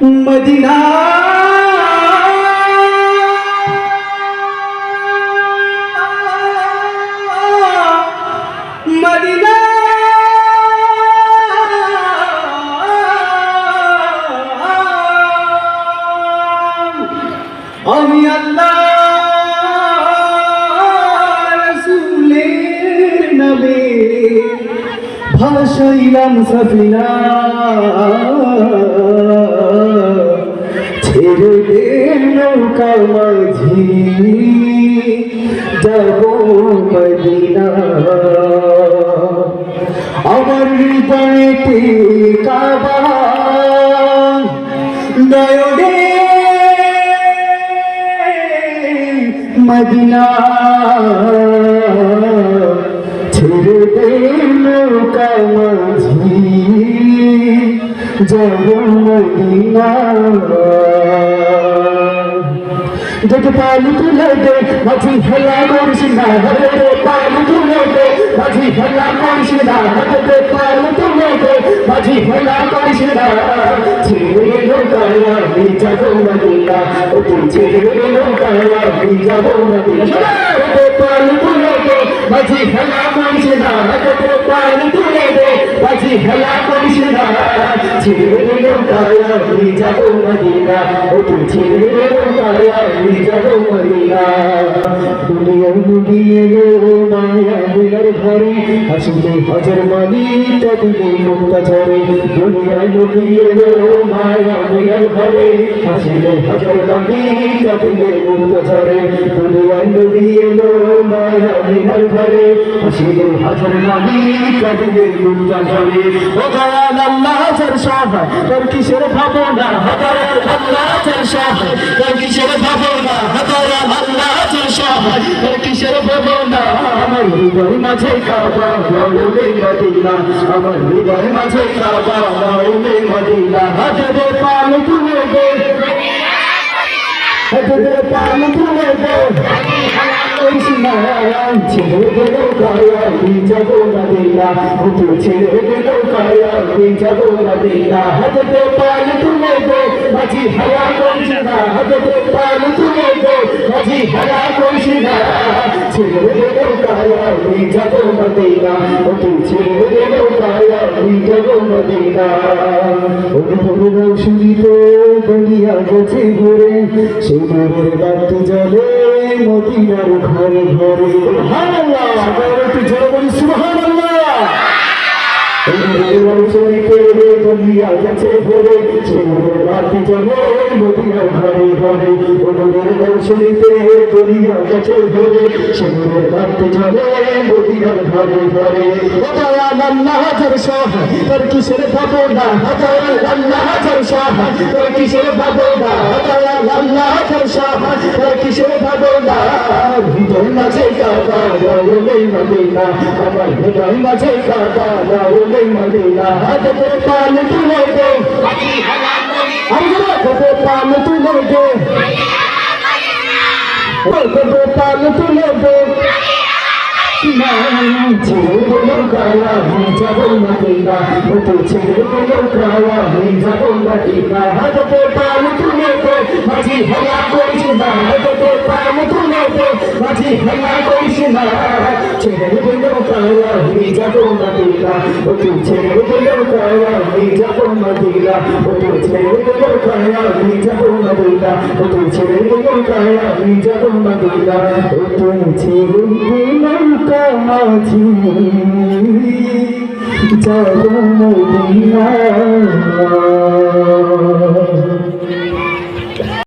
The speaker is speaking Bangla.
মদিনা। মদিনা। আমি আল্লাহ নবে। সফিনা। ছেড়ে দে নৌকা মাঝি যাব মদিনা। আমার হৃদয়েতে কাবা নয়নে মদিনা। ছেড়ে দে নৌকা মাঝি যাব মদিনা। দেখে পালু তুলে দে মাঝি হেলা করিস না হরে পালু তুলে দে মাঝি হেলা করিস না হরে পালু তুলে দে মাঝি হেলা করিস না ছেড়ে নৌকায় আমি যাব মদিনা ও তুই ছেড়ে নৌকায় আমি যাব মদিনা। হরে পালু তুলে দে মাঝি হেলা করিস না হরে পালু তুলে দে মাঝি হেলা করিস না ছেড়ে নৌকায় আমি যাব মদিনা ও তুই ছেড়ে নৌকায় আমি যাব হাজার মানি তবে মুক্তা ঝরে। দুনিয়া ডুবিয়ে মায়া মিলার ঘরে আসলে হাজার মানি তবে মুক্তা ঝরে। দুনিয়ার ডুবিয়ে গো মায়া মিলার ঘরে। আসলে হাজার মানি তবে মুক্তা কিসের ভাবনা? হাজার ভাবনা? আমার হৃদয় মাঝে কাবা নৌলে মদিনা। আমার হৃদয় মাঝে কাবা নৌলে মদিনা। হাজারে পাল তুলে দে। হাজারে পাল দে। কৃষ্ণ ছেড়ে গেল কায়া যাব মদিনা হুতু ছেড়ে গেল কায়া যাব মদিনা হাজতে পাল না। হাজতে পাল তুলে গেল কায়া যাব মদিনা হুতু ছেড়ে গেল কায়া যাব মদিনা ওরে রৌশনীতে দুনিয়া গেছে ঘুরে সেই মোরের বাতি জলে মদিনার ঘরে ঘরে সুবহানাল্লাহ। আবার একটু জোরে বলি সুবহানাল্লাহ। দুনিয়া গেছে ঘুরে মোরের বাতি জলে মদিনার ঘরে ঘরে ওদের রৌশনীতে দুনিয়া গেছে ঘুরে মোরের বাতি জলে মদিনার ঘরে ঘরে ও দয়াল আল্লাহ হাজার শাহ তোর কিসের ভাবনা দয়াল আল্লাহ হাজার শাহ তোর কিসের ভাবনা দয়াল আল্লাহ হাজার শাহ তোর কিসের ভাবনা হৃদয় আমার হৃদয় মাঝে কাবা রওলে মদিনা হাতে পাল দে আমি হাতে পাল তুলে দে হাতে পাল তুলে দে ছেড়ে ছেড়ে গেল কায়া যাব মদিনা হাতে পাল তুলে দে মাঝি হেলা করিস না হাতে পাল তুলে দে মাঝি হেলা করিস না ছেড়ে গেল কায়া যাব মদিনা ওতে ছেড়ে গেল কায়া যাব মদিনা ওতে ছেড়ে গেল কায়া যাব মদিনা ওতে ছেড়ে গেল কায়া যাব মদিনা ওতে ছেড়ে গেল কামাঝি যাব মদিনা